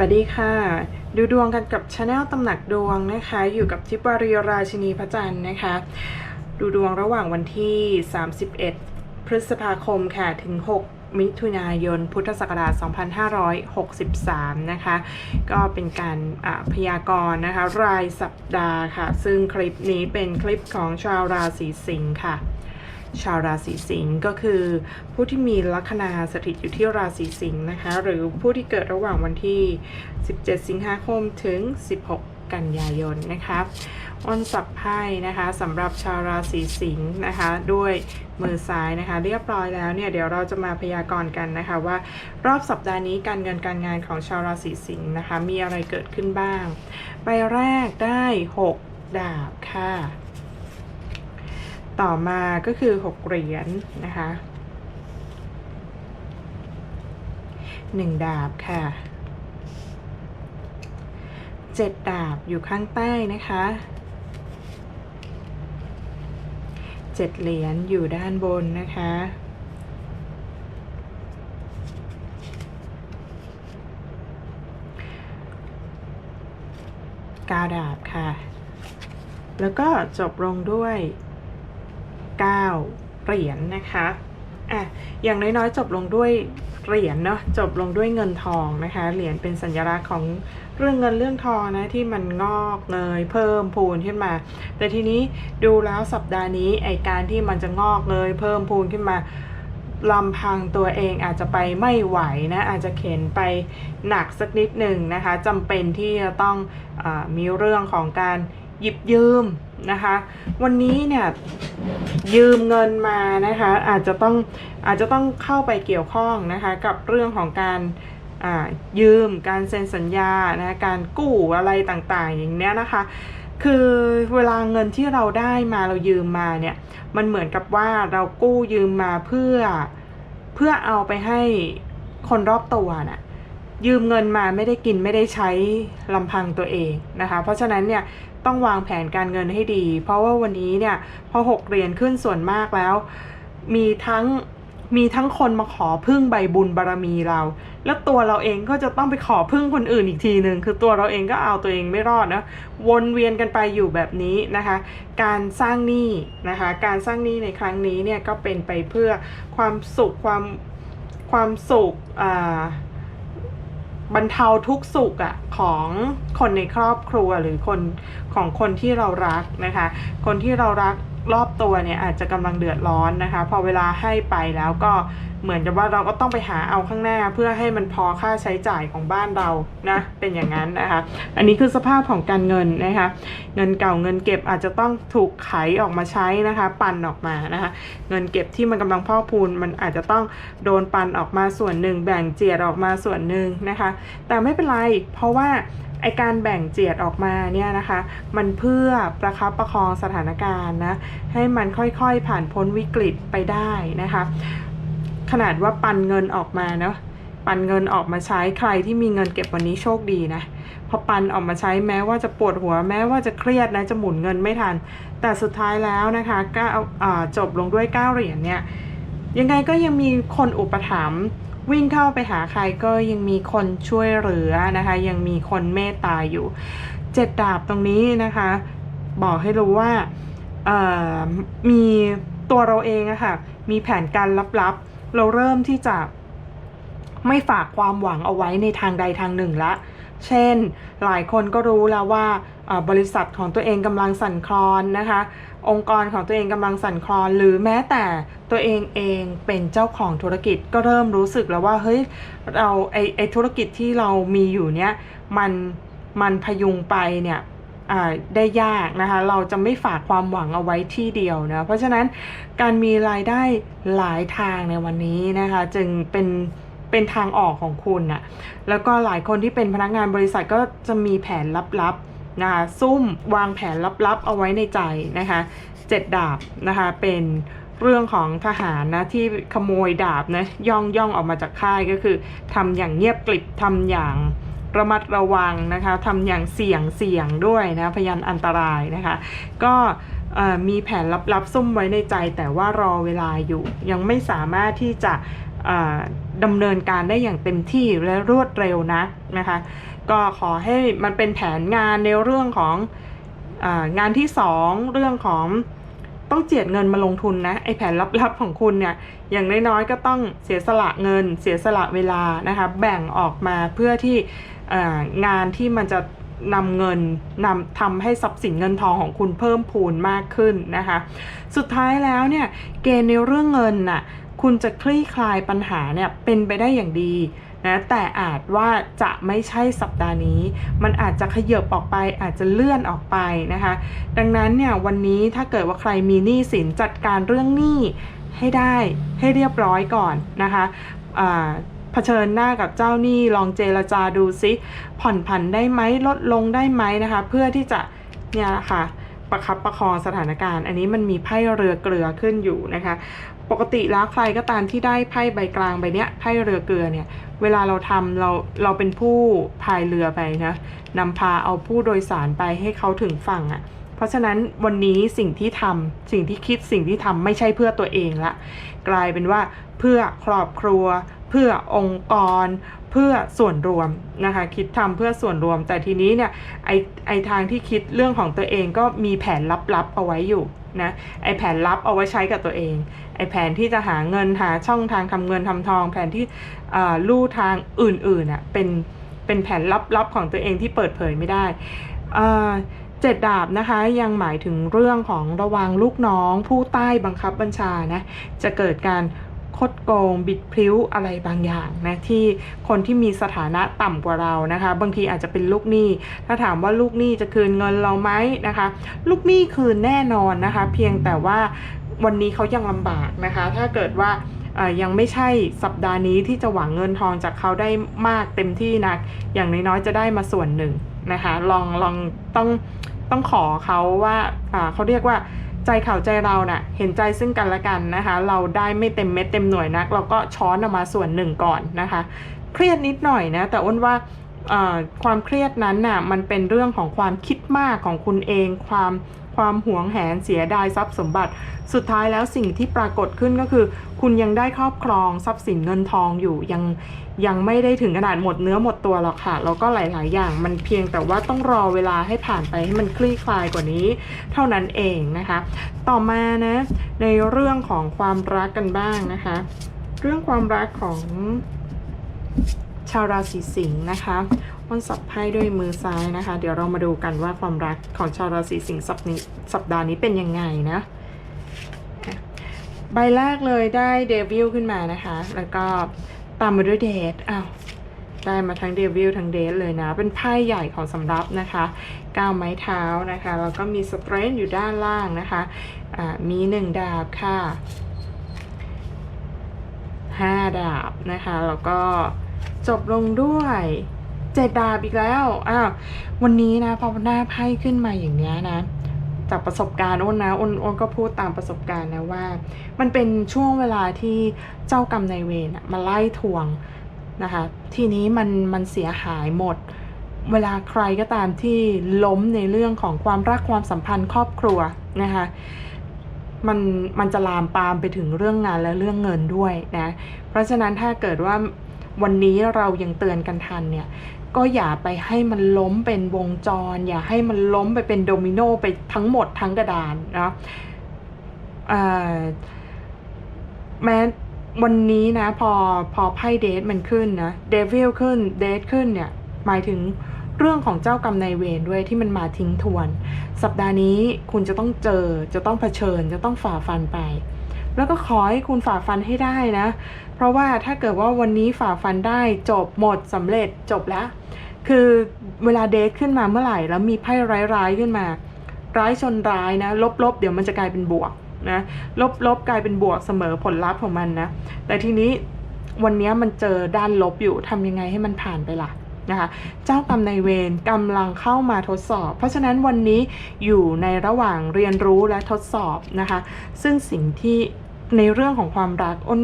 วัสดีค่ะ ดูดวงกันกับช anel ตำหนักดวงนะคะ อยู่กับทิปวารีราชินีพระจันทร์นะคะ ดูดวงระหว่างวันที่ 31 พฤษภาคมค่ะ ถึง 6 มิถุนายน พุทธศักราช 2563 นะคะ ก็เป็นการอ่าพยากรณ์นะคะ รายสัปดาห์ค่ะ ซึ่งคลิปนี้เป็นคลิปของชาวราศีสิงค์ค่ะ ชาวราศีสิงห์ก็คือ ผู้ที่มีลัคนาสถิตอยู่ที่ราศีสิงห์นะคะ หรือผู้ที่เกิดระหว่างวันที่ 17 สิงหาคมถึง 16กันยายนนะคะวันสับไพ่นะคะสำหรับชาวราศีสิงห์นะคะ ด้วยมือซ้ายนะคะ เรียบร้อยแล้วเนี่ยเดี๋ยวเราจะมาพยากรณ์กันนะคะว่ารอบสัปดาห์นี้การเงินการงานของชาวราศีสิงห์นะคะ มีอะไรเกิดขึ้นบ้าง ใบแรกได้ 6 ดาบค่ะ ต่อมาก็คือ 6 เหรียญนะคะหนึ่งดาบค่ะเจ็ดดาบอยู่ข้างใต้นะคะเจ็ดเหรียญอยู่ด้านบนนะคะกาดาบค่ะ แล้วก็จบลงด้วย 9 เหรียญนะคะอะอย่างน้อยๆจบลงด้วยเหรียญเนาะจบลงด้วยเงินทองนะคะเหรียญเป็นสัญลักษณ์ของเรื่องเงินเรื่องทองนะที่มันงอกเงยเพิ่มพูนขึ้นมา แต่ทีนี้ดูแล้วสัปดาห์นี้ไอการที่มันจะงอกเงยเพิ่มพูนขึ้นมาลำพังตัวเองอาจจะไปไม่ไหวนะอาจจะเข็นไปหนักสักนิดหนึ่งนะคะจำเป็นที่จะต้องอมีเรื่องของการ หยิบยืมนะคะ วันนี้เนี่ยยืมเงินมานะคะอาจจะต้องอาจจะต้องเข้าไปเกี่ยวข้องนะคะกับเรื่องของการยืมการเซ็นสัญญานะการกู้อะไรต่างๆ อย่างเนี้ยนะคะ คือเวลาเงินที่เราได้มาเรายืมมาเนี่ยมันเหมือนกับว่าเรากู้ยืมมาเพื่อเพื่อเอาไปให้คนรอบตัวน่ะ ยืมเงินมาไม่ได้กินไม่ได้ใช้ลำพังตัวเองนะคะ เพราะฉะนั้นเนี่ยต้องวางแผนการเงินให้ดี เพราะว่าวันนี้เนี่ยพอหกเหรียญขึ้นส่วนมากแล้ว มีทั้งมีทั้งคนมาขอพึ่งใบบุญบารมีเรา แล้วตัวเราเองก็จะต้องไปขอพึ่งคนอื่นอีกทีหนึ่งคือตัวเราเองก็เอาตัวเองไม่รอดนะวนเวียนกันไปอยู่แบบนี้นะคะ การสร้างหนี้นะคะ การสร้างหนี้ในครั้งนี้เนี่ยก็เป็นไปเพื่อความสุขความความสุขอ่า บรรเทาทุกสุขอะของคนในครอบครัวหรือคนของคนที่เรารักนะคะ คนที่เรารัก รอบตัวเนี่ยอาจจะกำลังเดือดร้อนนะคะ พอเวลาให้ไปแล้วก็เหมือนกับว่าเราก็ต้องไปหาเอาข้างหน้า เพื่อให้มันพอค่าใช้จ่ายของบ้านเรานะเป็นอย่างนั้นนะคะอันนี้คือสภาพของการเงินนะคะเงินเก่าเงินเก็บอาจจะต้องถูกไขออกมาใช้นะคะ ปันออกมานะคะเงินเก็บที่มันกำลังพอพูนมันอาจจะต้องโดนปันออกมาส่วนหนึ่ง แบ่งเจียดออกมาส่วนหนึ่งนะคะ แต่ไม่เป็นไรเพราะว่า ไอการแบ่งเจียดออกมาเนี่ยนะคะ มันเพื่อประคับประคองสถานการณ์นะให้มันค่อยๆผ่านพ้นวิกฤตไปได้นะคะ ขนาดว่าปันเงินออกมาเนาะปันเงินออกมาใช้ใครที่มีเงินเก็บวันนี้โชคดีนะพอปันออกมาใช้แม้ว่าจะปวดหัวแม้ว่าจะเครียดนะจะหมุนเงินไม่ทัน แต่สุดท้ายแล้วนะคะก็เอาอ่าจบลงด้วย9เหรียญเนี่ยยังไงก็ยังมีคนอุปถัมภ์ วิ่งเข้าไปหาใครก็ยังมีคนช่วยเหลือนะคะ ยังมีคนเมตตาอยู่เจ็ดดาบตรงนี้นะคะ บอกให้รู้ว่ามีตัวเราเองอะค่ะมีแผนการลับๆ เราเริ่มที่จะไม่ฝากความหวังเอาไว้ในทางใดทางหนึ่งละ เช่น หลายคนก็รู้แล้วว่าบริษัทของตัวเองกำลังสั่นคลอนนะคะ องค์กรของตัวเองกำลังสั่นคลอน หรือแม้แต่ ตัวเองเองเป็นเจ้าของธุรกิจก็เริ่มรู้สึกแล้วว่าเฮ้ยเราไอไอธุรกิจที่เรามีอยู่เนี้ยมันมันพยุงไปเนี่ยได้ยากนะคะเราจะไม่ฝากความหวังเอาไว้ที่เดียวนะเพราะฉะนั้นการมีรายได้หลายทางในวันนี้นะคะจึงเป็นเป็นทางออกของคุณน่ะแล้วก็หลายคนที่เป็นพนักงานบริษัทก็จะมีแผนลับๆนะคะซุ่มวางแผนลับๆเอาไว้ในใจนะคะเจ็ดดาบนะคะเป็น เรื่องของทหารนะที่ขโมยดาบนะย่องย่องออกมาจากค่ายก็คือทำอย่างเงียบกริบทำอย่างระมัดระวังนะคะทำอย่างเสี่ยงเสี่ยงด้วยนะพยันอันตรายนะคะ ก็มีแผนลับๆซุ่มไว้ในใจแต่ว่ารอเวลาอยู่ ยังไม่สามารถที่จะดำเนินการได้อย่างเต็มที่และรวดเร็วนะนะคะ ก็ขอให้มันเป็นแผนงานในเรื่องของอางานที่ 2 เรื่องของ ต้องเจียดเงินมาลงทุนนะไอแผนลับๆของคุณเนี่ยอย่างน้อยๆก็ต้องเสียสละเงิน เสียสละเวลานะคะแบ่งออกมาเพื่อที่งานที่มันจะนำเงินนำทำให้ทรัพย์สินเงินทองของคุณเพิ่มพูนมากขึ้นนะคะ สุดท้ายแล้วเนี่ยเกณฑ์ในเรื่องเงินน่ะ คุณจะคลี่คลายปัญหาเนี่ยเป็นไปได้อย่างดีนะแต่อาจว่าจะไม่ใช่สัปดาห์นี้ มันอาจจะขยบออกไปอาจจะเลื่อนออกไปนะคะ ดังนั้นเนี่ยวันนี้ถ้าเกิดว่าใครมีหนี้สินจัดการเรื่องหนี้ให้ได้ให้เรียบร้อยก่อนนะคะเผชิญหน้ากับเจ้าหนี้ลองเจรจาดูซิ ผ่อนผันได้ไหมลดลงได้ไหมนะคะ เพื่อที่จะเนี่ยแหละค่ะประคับประคองสถานการณ์ อันนี้มันมีไพ่เรือเกลือขึ้นอยู่นะคะ ปกติแล้วใครก็ตามที่ได้ไพ่ใบกลางใบเนี้ยไพ่เรือเกลือเนี่ย เวลาเราทำเราเราเป็นผู้พายเรือไปนะนำพาเอาผู้โดยสารไปให้เขาถึงฝั่งอะ่ะ เพราะฉะนั้นวันนี้สิ่งที่ทำสิ่งที่คิดสิ่งที่ทำไม่ใช่เพื่อตัวเองละ กลายเป็นว่าเพื่อครอบครัว เพื่อองค์กร เพื่อส่วนรวมนะคะ คิดทำเพื่อส่วนรวม แต่ทีนี้เนี่ยไอไอทางที่คิดเรื่องของตัวเองก็มีแผนลับๆเอาไว้อยู่นะไอแผนลับเอาไว้ใช้กับตัวเอง ไอแผนที่จะหาเงินหาช่องทางทำเงินทำทอง แผนที่ลู่ทางอื่นๆอะเป็นเป็นแผนลับๆของตัวเองที่เปิดเผยไม่ได้เจ็ดดาบนะคะยังหมายถึงเรื่องของระวังลูกน้อง ผู้ใต้บังคับบัญชานะจะเกิดการคดโกงบิดพลิ้วอะไรบางอย่างนะที่คนที่มีสถานะต่ำกว่าเรานะคะ บางทีอาจจะเป็นลูกหนี้ ถ้าถามว่าลูกหนี้จะคืนเงินเราไหมนะคะ ลูกหนี้คืนแน่นอนนะคะ เพียงแต่ว่า วันนี้เขายังลำบากนะคะ ถ้าเกิดว่ายังไม่ใช่สัปดาห์นี้ที่จะหวังเงินทองจากเขาได้มากเต็มที่นัก อย่างน้อยๆจะได้มาส่วนหนึ่งนะคะ ลองลองต้องต้องขอเขาว่าเขาเรียกว่าใจเขาใจเราน่ะเห็นใจซึ่งกันและกันนะคะ เราได้ไม่เต็มเม็ดเต็มหน่วยนัก เราก็ช้อนออกมาส่วนหนึ่งก่อนนะคะ เครียดนิดหน่อยนะ แต่อ้นว่า ความเครียดนั้นน่ะมันเป็นเรื่องของความคิดมากของคุณเอง ความความหวงแหนเสียดายทรัพย์สมบัติ สุดท้ายแล้วสิ่งที่ปรากฏขึ้นก็คือ คุณยังได้ครอบครองทรัพย์สินเงินทองอยู่ยังยังไม่ได้ถึงขนาดหมดเนื้อหมดตัวหรอกค่ะแล้วก็หลาย ๆ อย่างมันเพียงแต่ว่าต้องรอเวลาให้ผ่านไปให้มันคลี่คลายกว่านี้ เท่านั้นเองนะคะ ต่อมานะในเรื่องของความรักกันบ้างนะคะ เรื่องความรักของ ชาวราศีสิงห์นะคะวันสับไพ่ด้วยมือซ้ายนะคะ เดี๋ยวเรามาดูกันว่าความรักของชาวราศีสิงห์สัปนี้สัปดาห์นี้เป็นยังไงนะใบแรกเลยได้เดวิลขึ้นมานะคะ แล้วก็ตามมาด้วยเดทอ้าวได้มาทั้งเดวิลทั้งเดทเลยนะ เป็นไพ่ใหญ่ของสำรับนะคะก้าวไม้เท้านะคะ แล้วก็มีสเตรนท์อยู่ด้านล่างนะคะอ่ามีหนึ่งดาบค่ะห้าดาบนะคะ แล้วก็ จบลงด้วยเจ็ดดาบอีกแล้วอ้าววันนี้นะพอหน้าไพ่ขึ้นมาอย่างเนี้ยนะ จากประสบการณ์อ้นนะอ้นอ้นก็พูดตามประสบการณ์นะว่า มันเป็นช่วงเวลาที่เจ้ากรรมนายเวรมาไล่ทวงนะคะทีนี้มันมันเสียหายหมด เวลาใครก็ตามที่ล้มในเรื่องของความรักความสัมพันธ์ครอบครัวนะคะมันมันจะลามปามไปถึงเรื่องงานและเรื่องเงินด้วยนะ เพราะฉะนั้นถ้าเกิดว่า วันนี้เรายังเตือนกันทันเนี่ยก็อย่าไปให้มันล้มเป็นวงจร อย่าให้มันล้มไปเป็นโดมิโนไปทั้งหมดทั้งกระดานนะแม้วันนี้นะ พอพอไพ่เดทมันขึ้นนะเดวิลขึ้นเดทขึ้นเนี่ย หมายถึงเรื่องของเจ้ากรรมนายเวรด้วยที่มันมาทิ้งทวน สัปดาห์นี้คุณจะต้องเจอจะต้องเผชิญจะต้องฝ่าฟันไป แล้วก็ขอให้คุณฝ่าฟันให้ได้นะ เพราะว่าถ้าเกิดว่าวันนี้ฝ่าฟันได้จบหมดสำเร็จจบแล้ว คือเวลาเดทขึ้นมาเมื่อไหร่ แล้วมีไพ่ร้ายๆขึ้นมา ร้ายชนร้ายนะ ลบๆ เดี๋ยวมันจะกลายเป็นบวกนะลบๆ กลายเป็นบวกเสมอผลลัพธ์ของมันนะ แต่ทีนี้วันนี้มันเจอด้านลบอยู่ทำยังไงให้มันผ่านไปล่ะนะคะเจ้ากรรมนายเวรกำลังเข้ามาทดสอบ เพราะฉะนั้นวันนี้อยู่ในระหว่างเรียนรู้และทดสอบนะคะ ซึ่งสิ่งที่ ในเรื่องของความรักอ้น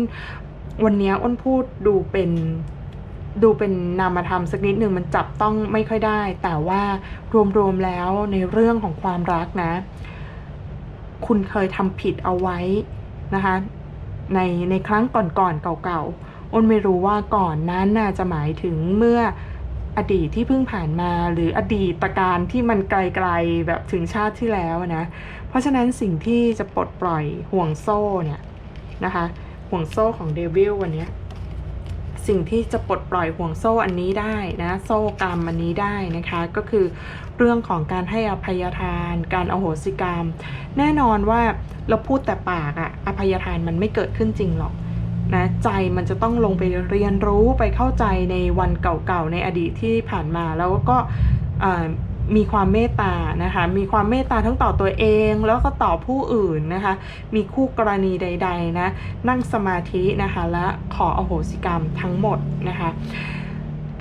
วันนี้อ้นพูดดูเป็นดูเป็นนามธรรมสักนิดหนึ่งมันจับต้องไม่ค่อยได้ แต่ว่ารวมๆแล้วในเรื่องของความรักนะ คุณเคยทำผิดเอาไว้นะคะในในครั้งก่อนๆเก่าๆอ้นไม่รู้ว่าก่อนนั้นน่ะจะหมายถึงเมื่ออดีตที่เพิ่งผ่านมาหรืออดีตการที่มันไกลๆแบบถึงชาติที่แล้วนะ เพราะฉะนั้นสิ่งที่จะปลดปล่อยห่วงโซ่เนี่ย นะคะห่วงโซ่ของเดวิลวันนี้สิ่งที่จะปลดปล่อยห่วงโซ่อันนี้ได้นะโซ่กรรมอันนี้ได้นะคะก็คือเรื่องของการให้อภัยทาน การอโหสิกรรม แน่นอนว่าเราพูดแต่ปากอะอภัยทานมันไม่เกิดขึ้นจริงหรอกนะใจมันจะต้องลงไปเรียนรู้ไปเข้าใจในวันเก่าๆในอดีตที่ผ่านมาแล้วก็ มีความเมตตานะคะ มีความเมตตาทั้งต่อตัวเองแล้วก็ต่อผู้อื่นนะคะ มีคู่กรณีใด ๆนะ นั่งสมาธินะคะ และขออโหสิกรรมทั้งหมดนะคะ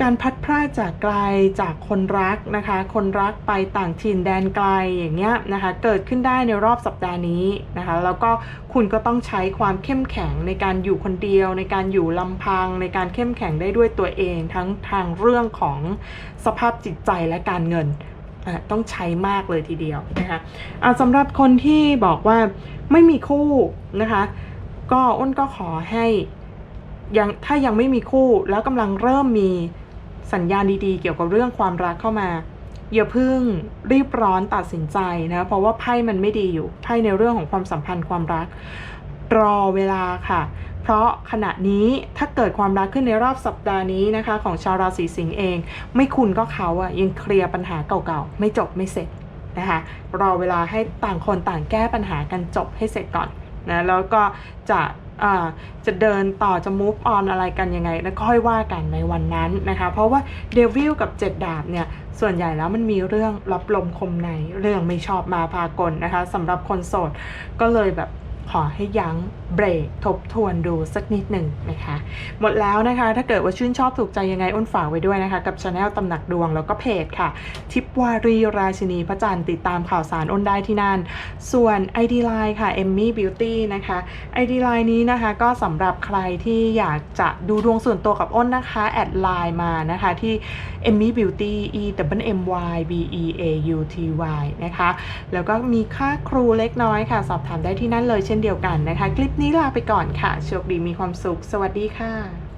การพัดพรากจากไกลจากคนรักนะคะ คนรักไปต่างถิ่นแดนไกลอย่างเงี้ยนะคะ เกิดขึ้นได้ในรอบสัปดาห์นี้นะคะ แล้วก็คุณก็ต้องใช้ความเข้มแข็งในการอยู่คนเดียว ในการอยู่ลำพัง ในการเข้มแข็งได้ด้วยตัวเองทั้งทางเรื่องของสภาพจิตใจและการเงิน ต้องใช้มากเลยทีเดียวนะคะอะสำหรับคนที่บอกว่าไม่มีคู่นะคะ ก็อ้นก็ขอให้ยังถ้ายังไม่มีคู่แล้วกำลังเริ่มมีสัญญาณดีๆ เกี่ยวกับเรื่องความรักเข้ามาอย่าเพิ่งรีบร้อนตัดสินใจนะเพราะว่าไพ่มันไม่ดีอยู่ไพ่ในเรื่องของความสัมพันธ์ความรัก รอเวลาค่ะ เพราะขณะนี้ถ้าเกิดความรักขึ้นในรอบสัปดาห์นี้นะคะ ของชาวราศีสิงห์เอง ไม่คุณก็เขาอะยังเคลียร์ปัญหาเก่าๆ ไม่จบไม่เสร็จนะคะรอเวลาให้ต่างคนต่างแก้ปัญหากันจบให้เสร็จก่อนนะแล้วก็จะจะเดินต่อจะ move on อะไรกันยังไง แล้วค่อยว่ากันในวันนั้นนะคะ เพราะว่าเดวิลกับเจ็ดดาบเนี่ย ส่วนใหญ่แล้วมันมีเรื่องรับลมคมในเรื่องไม่ชอบมาพากลนะคะสำหรับคนโสดก็เลยแบบขอให้ยั้ง เบรกทบทวนดูสักนิดหนึ่งนะคะ หมดแล้วนะคะ ถ้าเกิดว่าชื่นชอบถูกใจยังไงอ้นฝากไว้ด้วยนะคะ กับช anel ตำหนักดวงแล้วก็เพจค่ะ ทิปวารีราชินีพระจันทร์ติดตามข่าวสารอ้นได้ที่นั่น ส่วน ID Line ค่ะ Emmy Beauty นะคะ ID Line นี้นะคะก็สำหรับใครที่อยากจะดูดวงส่วนตัวกับอ้นนะคะแอดไลน์มานะคะที่ Emmy Beauty E W M Y B E A U T Y นะคะ แล้วก็มีค่าครูเล็กน้อยค่ะ สอบถามได้ที่นั่นเลยเช่นเดียวกันนะคะคลิปนี้ลาไปก่อนค่ะ โชคดีมีความสุข สวัสดีค่ะ